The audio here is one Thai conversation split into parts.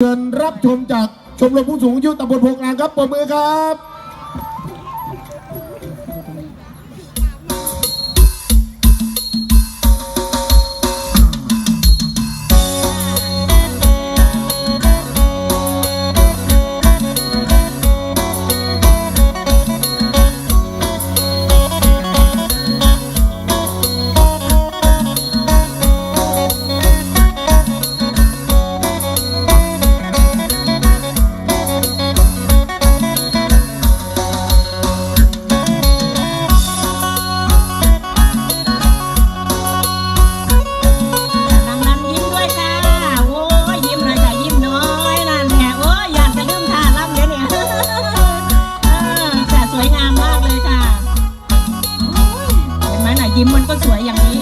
เชิญรับชมจากชมรมผู้สูงอายุตำบลโพกลางครับปรบมือครับ 滚，养你。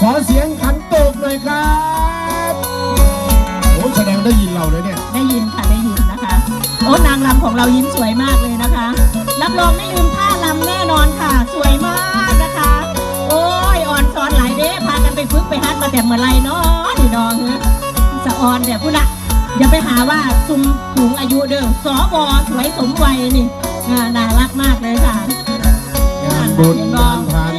ขอเสียงขันโตกหน่อยครับโอ้แสดงได้ยินเราเลยเนี่ย ได้ยินค่ะได้ยินนะคะ โอ้นางรำของเรายิ้มสวยมากเลยนะคะ รับรองไม่ลืมท่ารำแน่นอนค่ะ สวยมากนะคะ โอ้ยอ่อนสอนหลายเด้พากันไปฝึกไปฮัดมาแต่เมื่อไรเนาะนี่น้องเฮ้ยสะออนเนี่ยพูดละอย่าไปหาว่าซุมสูงอายุเด้อสอบอสวยสมวัยนี่อ่าน่ารักมากเลยค่ะงานบุญงานทาน